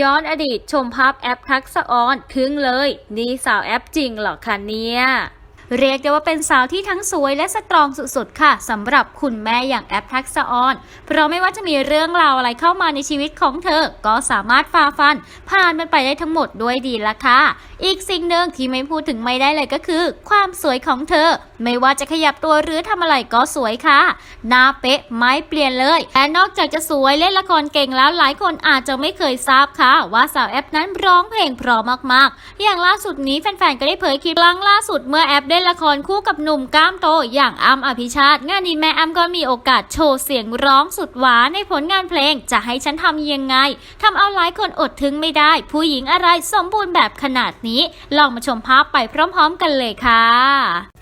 ย้อนอดีตชมภาพแอปทักษะออนคึ่งเลย นี่สาวแอปจริงเหรอคะเนี่ย เรียกได้ว่าเป็นสาวที่ทั้งสวยและสตรองสุดๆค่ะสำหรับคุณแม่อย่างแอปทักษะออน เพราะไม่ว่าจะมีเรื่องราวอะไรเข้ามาในชีวิตของเธอ ก็สามารถฝ่าฟัน ผ่านมันไปได้ทั้งหมดด้วยดีละค่ะ อีกสิ่งหนึ่งที่ไม่พูดถึงไม่ได้เลยก็คือ ความสวยของเธอ ไม่ว่าจะขยับตัวหรือทำอะไรก็สวยค่ะหน้าเป๊ะไม่เปลี่ยนเลยและนอกจากจะสวยเล่นละครเก่งแล้วหลายคนอาจจะไม่เคยทราบค่ะ ว่าสาวแอปนั้นร้องเพลงเพราะมากๆ อย่างล่าสุดนี้แฟนๆก็ได้เผยคลิปครั้งล่าสุดเมื่อแอปได้ละครคู่กับหนุ่มก้ามโตอย่างอ้ำอภิชาติงานนี้แม่อ้ำก็มีโอกาสโชว์เสียงร้องสุดหวานในผลงานเพลง จะให้ฉันทำยังไงทำเอาหลายคนอดทึงไม่ได้ ผู้หญิงอะไรสมบูรณ์แบบขนาดนี้ ลองมาชมภาพไปพร้อม ๆ กันเลยค่ะ